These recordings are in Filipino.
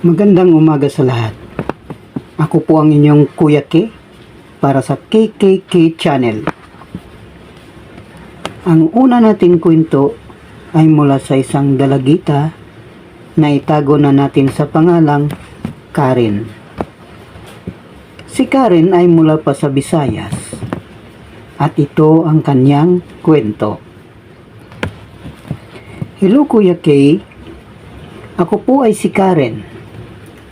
Magandang umaga sa lahat. Ako po ang inyong Kuya K para sa KKK Channel. Ang una nating kwento ay mula sa isang dalagita na itago na natin sa pangalang Karen. Si Karen ay mula pa sa Visayas at ito ang kanyang kwento. Hello Kuya K, ako po ay si Karen,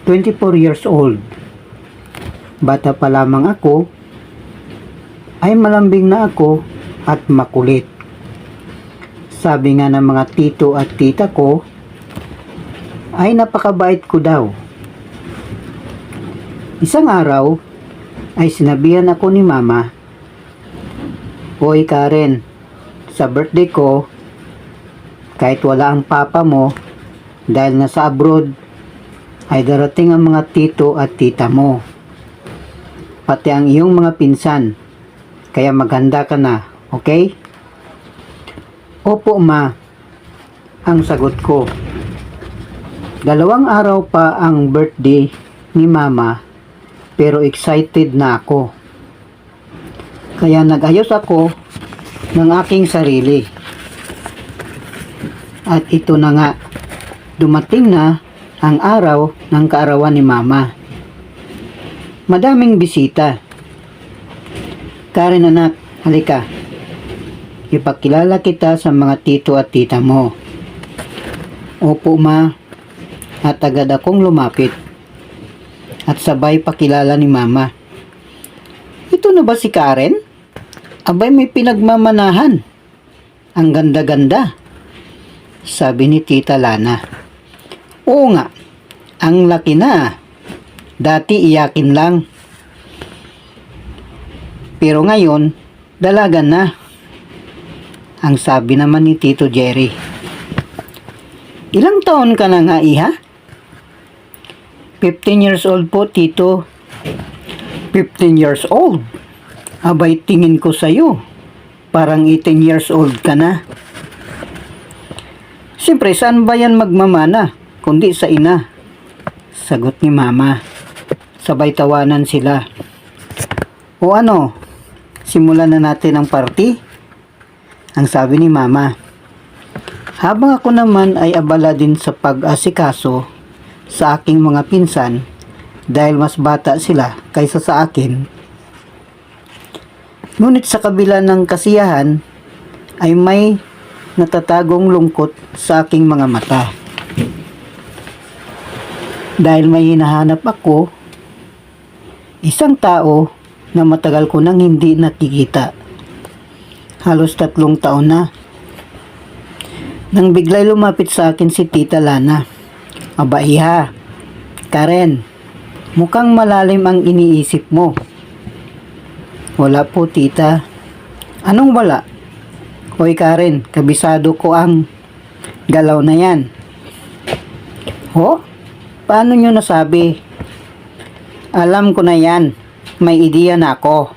24 years old. Bata pa lamang ako, ay malambing na ako at makulit. Sabi nga ng mga tito at tita ko, ay napakabait ko daw. Isang araw, ay sinabihan ako ni mama, Hoy Karen, sa birthday ko, kahit wala ang papa mo, dahil nasa abroad, ay darating ang mga tito at tita mo. Pati ang iyong mga pinsan. Kaya maganda ka na, okay? Opo ma, ang sagot ko. Dalawang araw pa ang birthday ni mama, pero excited na ako. Kaya nag-ayos ako ng aking sarili. At ito na nga, dumating na ang araw ng kaarawan ni Mama. Madaming bisita. Karen anak, halika. Ipakilala kita sa mga tito at tita mo. Opo ma, at agad akong lumapit. At sabay pakilala ni Mama. Ito na ba si Karen? Abay may pinagmamanahan. Ang ganda-ganda sabi ni Tita Lana. Oo nga, ang laki na. Dati iyakin lang. Pero ngayon, dalagan na. Ang sabi naman ni Tito Jerry. Ilang taon ka na nga, iha? 15 years old po, Tito. 15 years old? Abay, tingin ko sa'yo. Parang 18 years old ka na. Siyempre, saan ba yan magmamana? Kundi sa ina. Sagot ni mama. Sabay tawanan sila. O ano, simulan na natin ang party? Ang sabi ni mama. Habang ako naman ay abala din sa pag-asikaso sa aking mga pinsan dahil mas bata sila kaysa sa akin. Ngunit sa kabila ng kasiyahan ay may natatagong lungkot sa aking mga mata. Dahil may hinahanap ako, isang tao na matagal ko nang hindi nakikita. Halos tatlong taon na. Nang biglay lumapit sa akin si Tita Lana. Aba iha, Karen, mukhang malalim ang iniisip mo. Wala po tita. Anong wala? Hoy Karen, kabisado ko ang galaw na yan. Ho? Paano nyo nasabi? Alam ko na yan. May ideya na ako.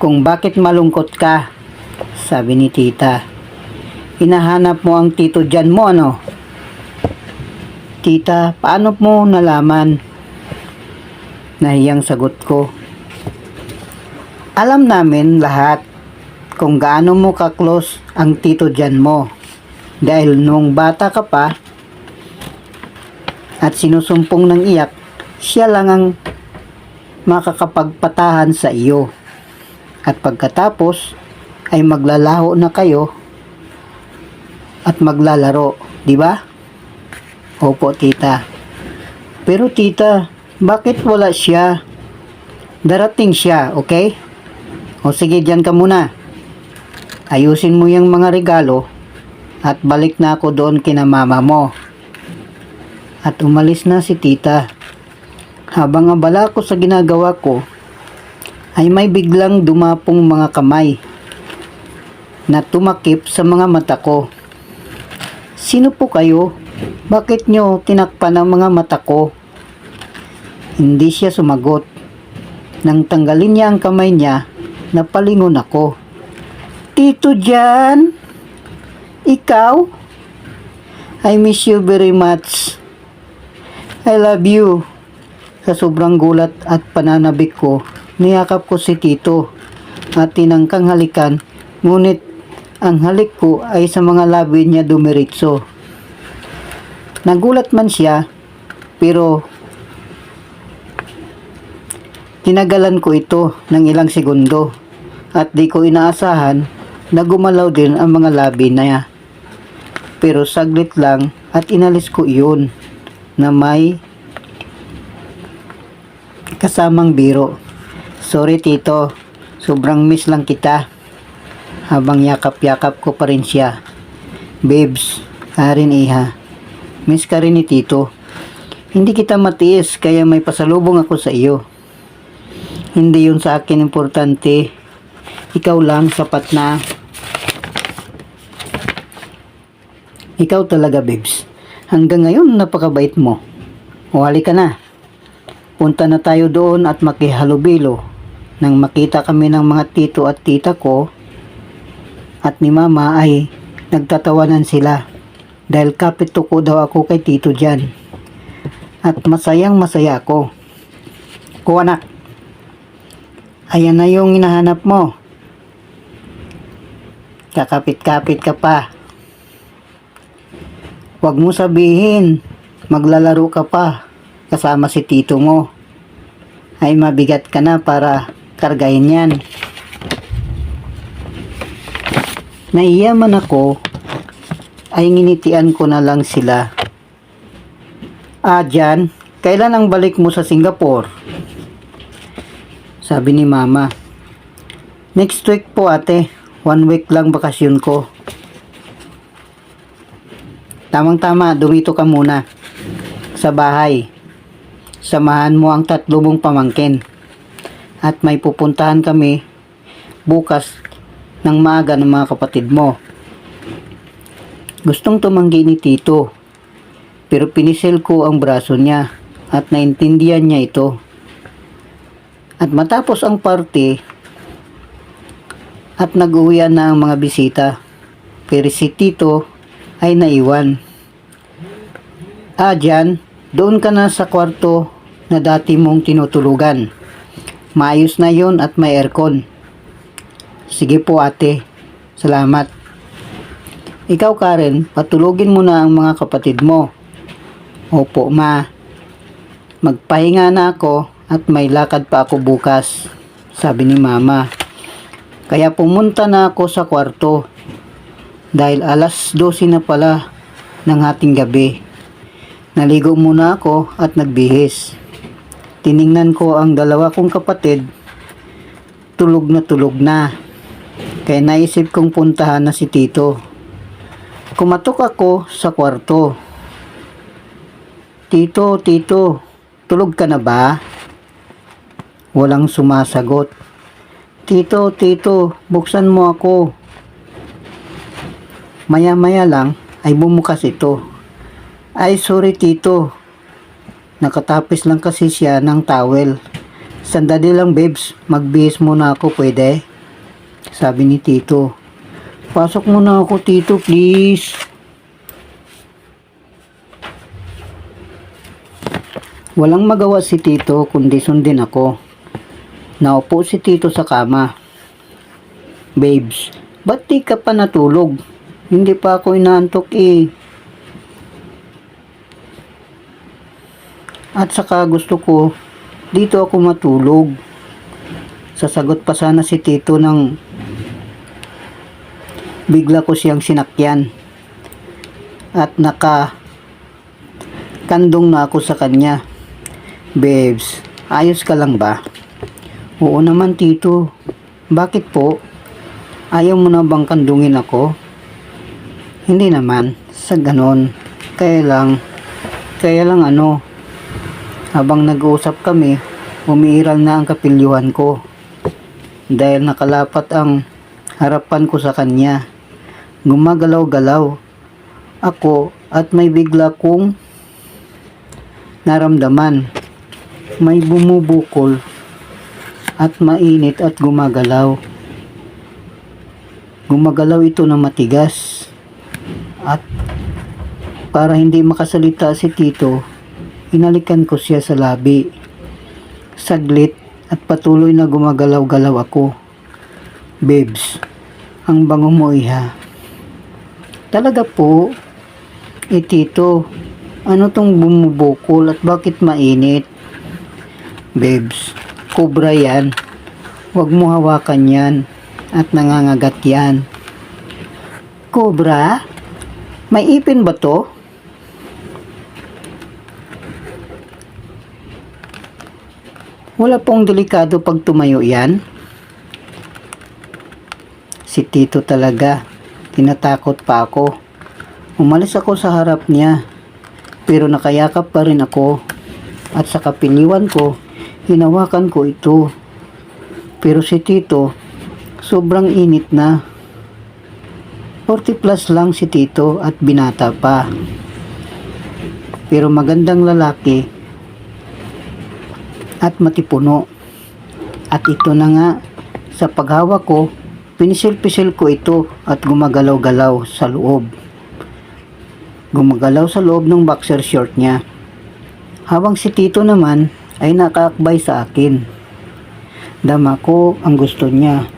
Kung bakit malungkot ka, sabi ni tita. Hinahanap mo ang tito dyan mo ano? Tita, paano mo nalaman? Nahiyang sagot ko. Alam namin lahat kung gaano mo ka-close ang tito dyan mo. Dahil nung bata ka pa at sinusumpong ng iyak, siya lang ang makakapagpatahan sa iyo. At pagkatapos ay maglalaho na kayo at maglalaro, di ba? Opo, tita. Pero tita, bakit wala siya? Darating siya, okay? O sige, dyan ka muna ayusin mo yung mga regalo at balik na ako doon kina mama mo. At umalis na si tita. Habang abala ko sa ginagawa ko, ay may biglang dumapong mga kamay na tumakip sa mga mata ko. Sino po kayo? Bakit nyo tinakpan ang mga mata ko? Hindi siya sumagot. Nang tanggalin niya ang kamay niya, napalingon ako. Tito Jan, ikaw? I miss you very much. I love you. Sa sobrang gulat at pananabik ko, niyakap ko si Tito at tinangkang halikan, ngunit ang halik ko ay sa mga labi niya dumiritso. Nagulat man siya, pero tinagalan ko ito ng ilang segundo at di ko inaasahan na gumalaw din ang mga labi niya. Pero saglit lang at inalis ko iyon na may kasamang biro. Sorry tito, sobrang miss lang kita. Habang yakap-yakap ko pa rin siya. Babes, arin iha. Miss ka rin ni tito. Hindi kita matiis kaya may pasalubong ako sa iyo. Hindi yun sa akin importante. Ikaw lang sapat na. Ikaw talaga, babes. Hanggang ngayon, napakabait mo. O halika na. Punta na tayo doon at makihalubilo. Nang makita kami ng mga tito at tita ko at ni mama ay nagtatawanan sila dahil kapito ko daw ako kay tito dyan. At masayang masaya ako. Ko anak, ayan na yung hinahanap mo. Kakapit-kapit ka pa. Huwag mo sabihin, maglalaro ka pa kasama si tito mo. Ay mabigat ka na para kargahin yan. Naiya man ako, ay nginitian ko na lang sila. Ah, Jan, kailan ang balik mo sa Singapore? Sabi ni Mama. Next week po ate, one week lang bakasyon ko. Tamang-tama, dumito ka muna sa bahay. Samahan mo ang tatlo mong pamangkin. At may pupuntahan kami bukas ng maaga ng mga kapatid mo. Gustong tumanggi ni Tito, pero pinisil ko ang braso niya at naintindihan niya ito. At matapos ang party, at nag-uwian na ang mga bisita, pero si Tito ay naiwan. Ah, Jan, doon ka na sa kwarto na dati mong tinutulugan. Maayos na yon at may aircon. Sige po ate, salamat. Ikaw Karen, patulogin mo na ang mga kapatid mo. Opo ma, magpahinga na ako at may lakad pa ako bukas, sabi ni mama. Kaya pumunta na ako sa kwarto dahil alas 12 na pala ng ating gabi. Naligo muna ako at nagbihis. Tiningnan ko ang dalawa kong kapatid, tulog na tulog na. Kaya naisip kong puntahan na si Tito. Kumatok ako sa kwarto. Tito, Tito, tulog ka na ba? Walang sumasagot. Tito, Tito, buksan mo ako. Maya-maya lang ay bumukas ito. Ay, sorry Tito. Nakatapis lang kasi siya ng towel. Sandali lang babes, magbihis muna ako pwede? Sabi ni Tito. Pasok muna ako Tito please. Walang magawa si Tito kundi sundin ako. Naupo si Tito sa kama. Babes, ba't di ka pa natulog? Hindi pa ako inaantok eh. At saka gusto ko, dito ako matulog. Sasagot pa sana si Tito ng bigla ko siyang sinakyan. At naka kandong na ako sa kanya. Babes, ayos ka lang ba? Oo naman Tito. Bakit po? Ayaw mo na bang kandungin ako? Hindi naman. Sa ganon. Kaya lang, kaya lang ano, habang nag-uusap kami, umiiral na ang kapilyuhan ko. Dahil nakalapat ang harapan ko sa kanya. Gumagalaw-galaw ako at may bigla kong naramdaman. May bumubukol at mainit at gumagalaw. Gumagalaw ito na matigas at para hindi makasalita si Tito, Hinalikan ko siya sa labi. Saglit at patuloy na gumagalaw-galaw ako. Babes, ang bango mo iha. Talaga po, eh tito, ano tong bumubukol at bakit mainit? Babes, kobra yan. Huwag mo hawakan yan at nangangagat yan. Kobra? May ipin ba to? Wala pong delikado pag tumayo yan. Si Tito talaga. Tinatakot pa ako. Umalis ako sa harap niya. Pero nakayakap pa rin ako. At sa kapiliwan ko, hinawakan ko ito. Pero si Tito, sobrang init na. 40 plus lang si Tito at binata pa. Pero magandang lalaki at matipuno. At ito na nga, sa paghawak ko, pinisil-pisil ko ito at gumagalaw-galaw sa loob. Gumagalaw sa loob ng boxer short niya. Habang si Tito naman ay nakaakbay sa akin. Dama ko ang gusto niya.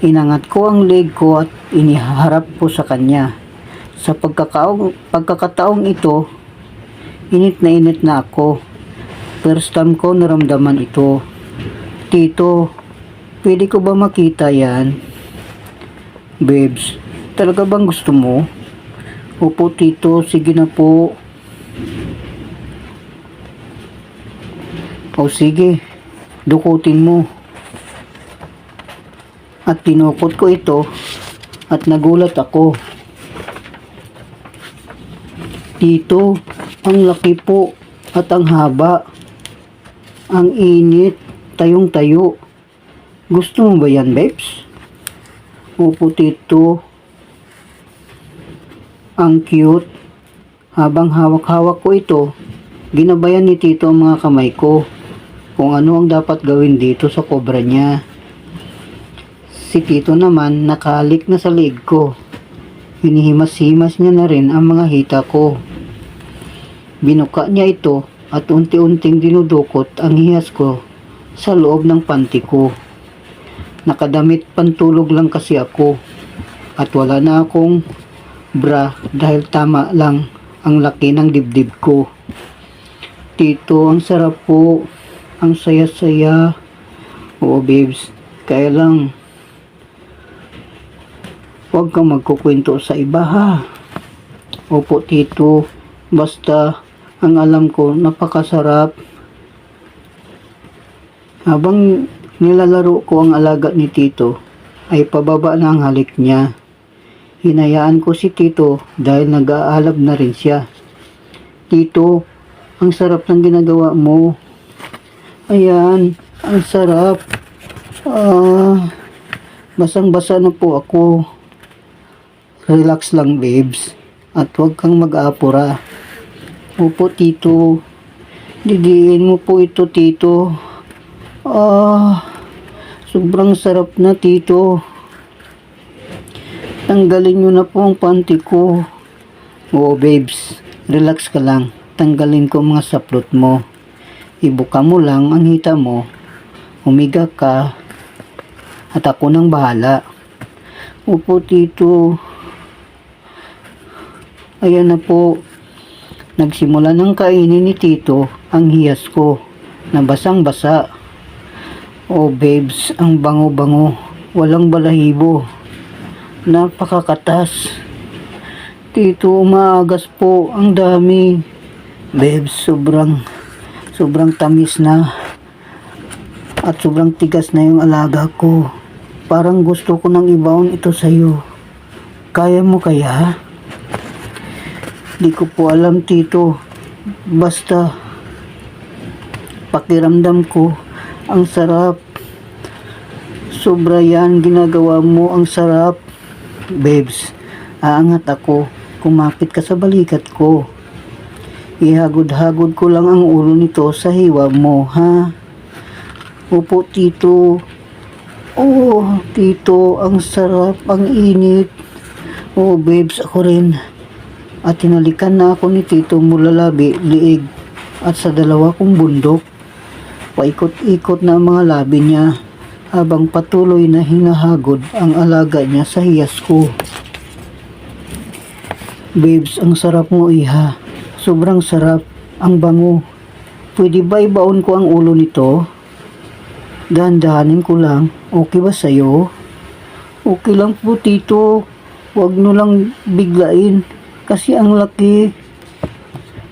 Inangat ko ang leg ko at iniharap ko sa kanya. Sa pagkakaong, pagkakataong ito, init na init na ako. First time ko naramdaman ito. Tito, pwede ko ba makita yan? Babes, talaga bang gusto mo? Opo tito, sige na po. O sige, dukutin mo. At tinukot ko ito at nagulat ako. Tito, ang laki po at ang haba. Ang init, tayong tayo. Gusto mo ba yan, babes? Opo, tito. Ang cute. Habang hawak-hawak ko ito, ginabayan ni tito ang mga kamay ko kung ano ang dapat gawin dito sa kobra niya. Si tito naman nakalik na sa leg ko. Hinihimas-himas niya na rin ang mga hita ko. Binuka niya ito at unti-unting dinudukot ang hiyas ko sa loob ng panty ko. Nakadamit pantulog lang kasi ako at wala na akong bra dahil tama lang ang laki ng dibdib ko. Tito, ang sarap po. Ang saya-saya. Oo, babes. Kaya lang, huwag kang magkukwento sa iba ha. Opo, tito. Basta, ang alam ko, napakasarap. Habang nilalaro ko ang alaga ni tito, ay pababa na ang halik niya. Hinayaan ko si tito dahil nag-aalab na rin siya. Tito, ang sarap ng ginagawa mo. Ayan, ang sarap. Ah, basang-basa na po ako. Relax lang, babes. At huwag kang mag-aapura. Opo, tito. Didiin mo po ito, tito. Ah, sobrang sarap na, tito. Tanggalin nyo na po ang panty ko. Oo, babes. Relax ka lang. Tanggalin ko mga saplot mo. Ibuka mo lang ang hita mo. Humiga ka. At ako nang bahala. Opo, tito. Ayan na po. Nagsimula ng kainin ni tito ang hiyas ko na basang-basa. Oh babes, ang bango-bango. Walang balahibo. Napakakatas. Tito, umaagas po. Ang dami. Babes, sobrang, sobrang tamis na. At sobrang tigas na yung alaga ko. Parang gusto ko nang ibaon ito sa'yo. Kaya mo kaya? Di ko po alam, Tito. Basta, pakiramdam ko, ang sarap. Sobra yan, ginagawa mo, ang sarap. Babes, aangat ako. Kumapit ka sa balikat ko. Ihagod-hagod ko lang ang ulo nito sa hiwa mo, ha? Opo, Tito. Oh, Tito, ang sarap, ang init. Oh, babes, ako rin. At tinalikan na ako ni Tito mula labi, liig, at sa dalawa kong bundok. Paikot-ikot na ang mga labi niya habang patuloy na hinahagod ang alaga niya sa hiyas ko. Babes, ang sarap mo iha. Sobrang sarap. Ang bango. Pwede ba ibaon ko ang ulo nito? Dahan-dahanin ko lang. Okay ba sa'yo? Okay lang po, tito. Huwag no lang biglain. Kasi ang laki.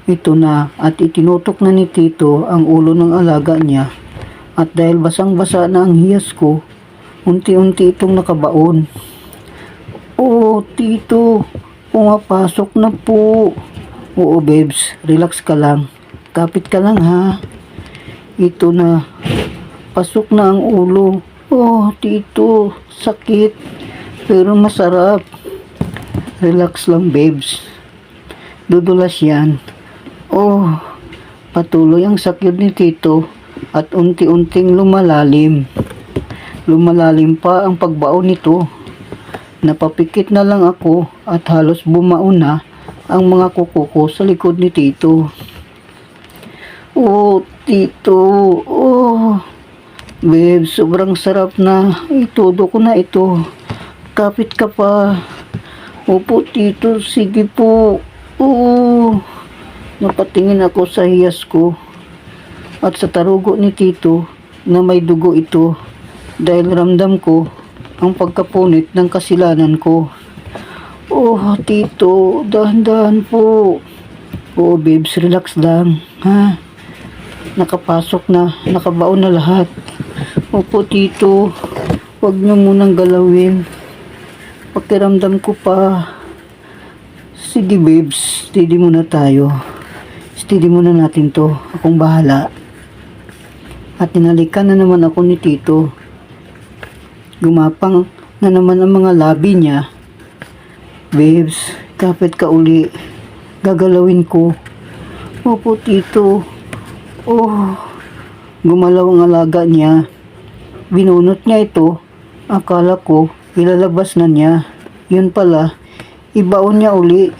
Ito na. At itinutok na ni tito ang ulo ng alaga niya. At dahil basang-basa na ang hiyas ko, unti-unti itong nakabaon. Oo, tito. Pumapasok na po. Oo, babes. Relax ka lang. Kapit ka lang, ha? Ito na. Pasok na ang ulo. Oh, tito. Sakit. Pero masarap. Relax lang, babes. Dudulas yan. Oh, patuloy ang sakit ni tito at unti-unting lumalalim. Lumalalim pa ang pagbaon nito. Napapikit na lang ako at halos bumaon na ang mga kuko ko sa likod ni Tito. Oh, Tito. Oh. Babe, sobrang sarap na. Itudo ko na ito. Kapit ka pa. Opo, Tito. Sige po. Oo. Napatingin ako sa hiyas ko. At sa tarugo ni Tito na may dugo ito. Dahil ramdam ko ang pagkapunit ng kasilanan ko. Oh, tito, dahan-dahan po. Oo, babes, relax lang. Ha? Nakapasok na, nakabaon na lahat. Opo, tito. Huwag niyo munang galawin. Pakiramdam ko pa. Sige, babes. Steady muna tayo. Steady muna natin to. Akong bahala. At tinalikan na naman ako ni tito. Gumapang na naman ang mga labi niya. Babes, kapit ka uli. Gagalawin ko. Opo, tito. Oh, gumalaw ang alaga niya. Binunot niya ito. Akala ko, ilalabas na niya. Yun pala, ibaon niya uli.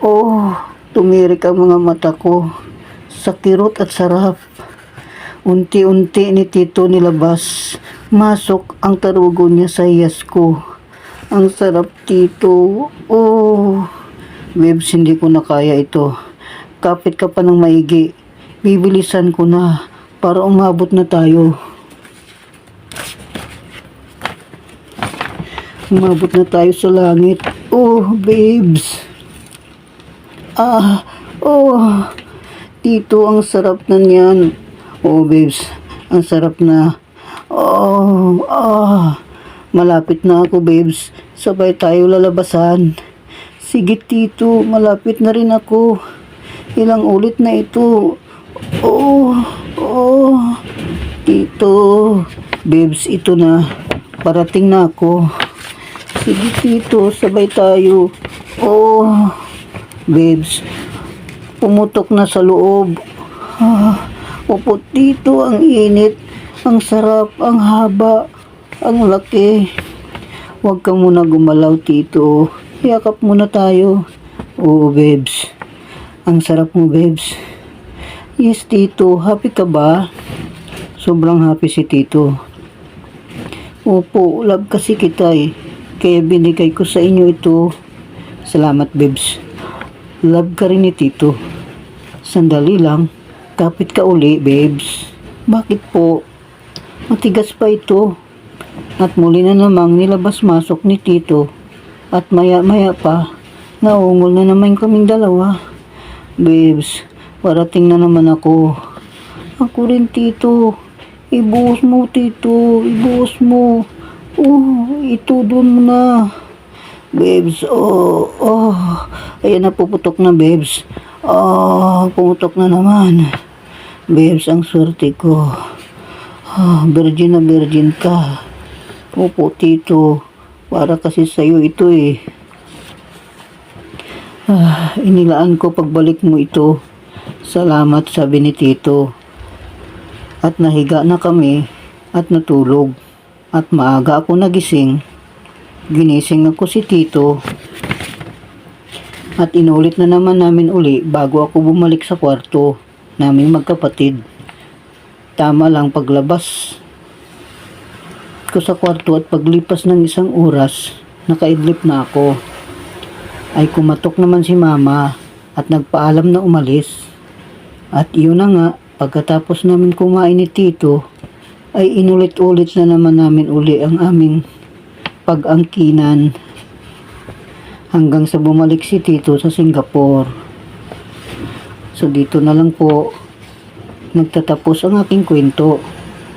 Oh, tumirik ang mga mata ko. Sa kirot at sarap. Unti-unti ni Tito nilabas. Masok ang tarugo niya sa hiyas ko. Ang sarap, Tito. Oh, Babes, hindi ko na kaya ito. Kapit ka pa ng maigi. Bibilisan ko na para umabot na tayo. Umabot na tayo sa langit. Oh, babes. Ah, oh. Tito, ang sarap na niyan. Oh, babes. Ang sarap na. Oh, ah. Malapit na ako, babes. Sabay tayo lalabasan. Sige, Tito. Malapit na rin ako. Ilang ulit na ito. Oh, oh. Tito. Babes, ito na. Parating na ako. Sige, Tito. Sabay tayo. Oh. Babes. Pumutok na sa loob. Ah, Opo, Tito. Ang init. Ang sarap. Ang haba. Ang laki. Huwag ka muna gumalaw, Tito. Yakap muna tayo. Oo, babes. Ang sarap mo, babes. Yes, Tito. Happy ka ba? Sobrang happy si Tito. Opo, love kasi kita eh. Kaya binigay ko sa inyo ito. Salamat, babes. Love ka rin ni Tito. Sandali lang. Kapit ka uli, babes. Bakit po? Matigas pa ito. At muli na namang nilabas-masok ni Tito. At maya-maya pa, naungol na naman kaming dalawa. Babes, parating na naman ako. Ako rin, Tito. Ibuhos mo, Tito. Ibuhos mo. Oh, ito doon mo na. Babes, oh, oh. Ayan na, puputok na, babes. Oh, pumutok na naman. Babes, ang swerte ko. Ah, virgin na virgin ka. Opo, Tito. Para kasi sa'yo ito eh. Ah, inilaan ko pagbalik mo ito. Salamat, sabi ni Tito. At nahiga na kami at natulog. At maaga ako nagising. Ginising ako si Tito. At inulit na naman namin uli bago ako bumalik sa kwarto. naming magkapatid. Tama lang paglabas ko sa kwarto at paglipas ng isang oras, nakaidlip na ako. Ay kumatok naman si mama at nagpaalam na umalis. At yun na nga, pagkatapos namin kumain ni Tito, ay inulit-ulit na naman namin uli ang aming pag-angkinan hanggang sa bumalik si Tito sa Singapore. So dito na lang po nagtatapos ang aking kwento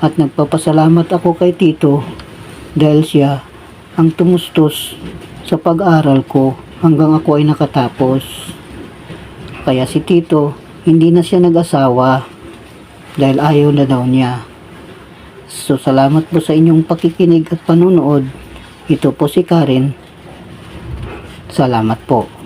at nagpapasalamat ako kay Tito dahil siya ang tumustos sa pag-aral ko hanggang ako ay nakatapos. Kaya si Tito hindi na siya nag-asawa dahil ayaw na daw niya. So salamat po sa inyong pakikinig at panunood. Ito po si Karen. Salamat po.